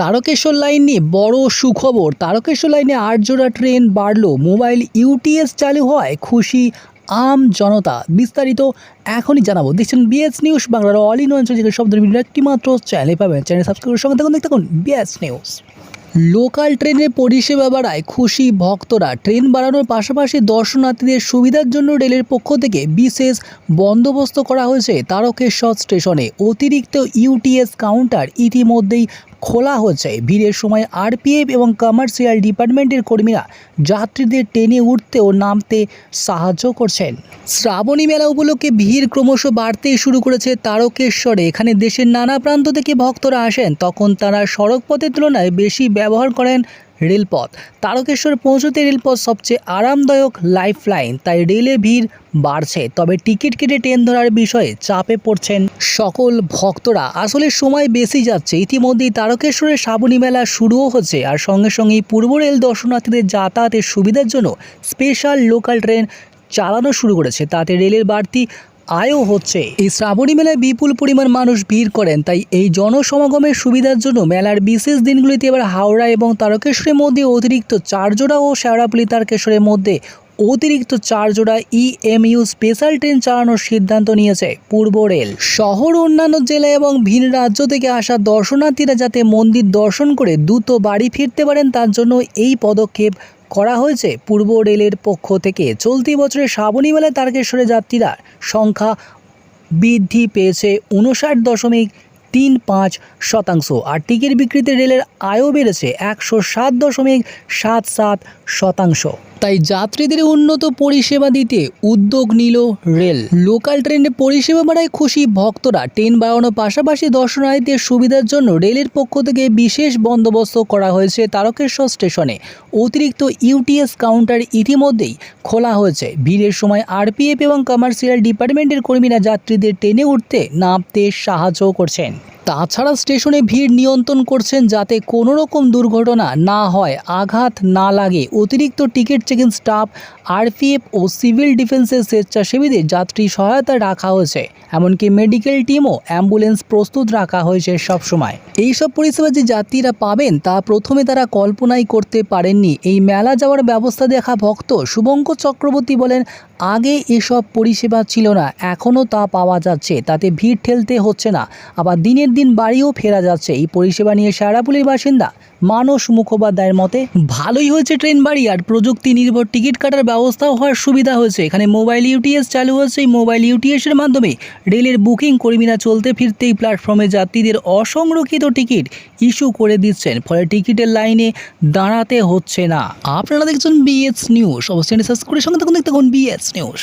Tarakeswar line নিয়ে বড় সুখবর। তারকেশ্বর লাইনে আট জোড়া ট্রেন বাড়লো। মোবাইল ইউটিএস চালু হয় খুশি আম জনতা। বিস্তারিত এখনই জানাব। দেখছেন বিএস নিউজ বাংলার অল ইন ওয়ান চ্যানেল শব্দের ভিডিও একটি মাত্র চ্যানেলে পাবেন। চ্যানেল সাবস্ক্রাইবের সঙ্গে থাকুন। দেখতে থাকুন বিএস নিউজ লোকাল ট্রেনের পরিষেবা বাড়ায় খুশি ভক্তরা। ট্রেন বাড়ানোর পাশাপাশি দর্শনার্থীদের সুবিধার জন্য রেলের পক্ষ থেকে বিশেষ বন্দোবস্ত করা হয়েছে তারকেশ্বর স্টেশনে। অতিরিক্ত ইউটিএস কাউন্টার ইতিমধ্যেই খোলা হচ্ছে। ভিড়ের সময় আরপিএফ এবং কমার্শিয়াল ডিপার্টমেন্টের কর্মীরা যাত্রীদের টেনে উঠতে ও নামতে সাহায্য করছেন। শ্রাবণী মেলা উপলক্ষে ভিড় ক্রমশ বাড়তেই শুরু করেছে তারকেশ্বরে। এখানে দেশের নানা প্রান্ত থেকে ভক্তরা আসেন। তখন তারা সড়কপথের তুলনায় বেশি ব্যবহার করেন রেলপথ। তারকেশ্বর পৌঁছতে রেলপথ সবচেয়ে আরামদায়ক লাইফ লাইন তাই রেলে ভিড় বাড়ছে। তবে টিকিট কেটে ট্রেন ধরার বিষয়ে চাপে পড়ছেন সকল ভক্তরা। আসলে সময় বেশি যাচ্ছে। ইতিমধ্যেই তারকেশ্বরের শ্রাবণী মেলা শুরুও হচ্ছে আর সঙ্গে সঙ্গেই পূর্ব রেল দর্শনার্থীদের যাতায়াতের সুবিধার জন্য স্পেশাল লোকাল ট্রেন চালানো শুরু করেছে। তাতে রেলের বাড়তি আয়ও হচ্ছে। এই শ্রাবণী মেলায় বিপুল পরিমাণ মানুষ ভিড় করেন, তাই এই জনসমাগমের সুবিধার জন্য মেলার বিশেষ দিনগুলিতে এবার হাওড়া এবং তারকেশ্বরের মধ্যে অতিরিক্ত চারজোড়া ও শেওড়াপুলি তারকেশ্বরের মধ্যে অতিরিক্ত চার জোড়া ইএমইউ স্পেশাল ট্রেন চালানোর সিদ্ধান্ত নিয়েছে পূর্ব রেল। শহর অন্যান্য জেলা এবং ভিন রাজ্য থেকে আসা দর্শনার্থীরা যাতে মন্দির দর্শন করে দ্রুত বাড়ি ফিরতে পারেন, তার জন্য এই পদক্ষেপ করা হয়েছে। পূর্ব রেলের পক্ষ থেকে চলতি বছরের শ্রাবণী মেলায় তারকেশ্বরে যাত্রীরা সংখ্যা বৃদ্ধি পেয়েছে উনষাট দশমিক তিন পাঁচ শতাংশ। আর টিকিট বিক্রিতে রেলের আয়ও বেড়েছে একশো সাত দশমিক সাত সাত শতাংশ। তাই যাত্রীদের উন্নত পরিষেবা দিতে উদ্যোগ নিল রেল। লোকাল ট্রেনে পরিষেবা বাড়ায় খুশি ভক্তরা। ট্রেন বাড়ানোর পাশাপাশি দর্শনার্থীদের সুবিধার জন্য রেলের পক্ষ থেকে বিশেষ বন্দোবস্ত করা হয়েছে তারকেশ্বর স্টেশনে। অতিরিক্ত ইউটিএস কাউন্টার ইতিমধ্যেই খোলা হয়েছে। ভিড়ের সময় আরপিএফ এবং কমার্শিয়াল ডিপার্টমেন্টের কর্মীরা যাত্রীদের ট্রেনে উঠতে নামতে সাহায্য করছেন। তাছাড়া স্টেশনে ভিড় নিয়ন্ত্রণ করছেন যাতে কোনো রকম দুর্ঘটনা না হয়, আঘাত না লাগে, অতিরিক্ত টিকিট চেকিং স্টাফ, আরপিএফ ও সিভিল ডিফেন্সের স্বেচ্ছাসেবীদের যাত্রী সহায়তা রাখা হয়েছে। এমনকি মেডিকেল টিমও অ্যাম্বুলেন্স প্রস্তুত রাখা হয়েছে সবসময়। এইসব পরিষেবা যে যাত্রীরা পাবেন, তা প্রথমে তারা কল্পনাই করতে পারেননি। এই মেলা যাওয়ার ব্যবস্থা দেখা ভক্ত শুভঙ্কর চক্রবর্তী বলেন, আগে এসব পরিষেবা ছিল না, এখনও তা পাওয়া যাচ্ছে। তাতে ভিড় ঠেলতে হচ্ছে না। আবার দিনের দিন বাড়িও ফেরা যাচ্ছে। এই পরিষেবা নিয়ে সারাপুলির বাসিন্দা মানস মুখোপাধ্যায়ের মতে, ভালোই হয়েছে ট্রেন বাড়ি আর প্রযুক্তি নির্ভর টিকিট কাটার ব্যবস্থাও হওয়ার সুবিধা হয়েছে। এখানে মোবাইল ইউটিএস চালু হয়েছে। এই মোবাইল ইউটিএসের মাধ্যমে রেলের বুকিং কর্মীরা চলতে ফিরতেই প্ল্যাটফর্মে যাত্রীদের অসংরক্ষিত টিকিট ইস্যু করে দিচ্ছেন। ফলে টিকিটের লাইনে দাঁড়াতে হচ্ছে না। আপনারা দেখছেন বিএস নিউজ অবশ্যই সাবস্ক্রাইব করে সঙ্গে থাকুন। দেখতে বিএস নিউজ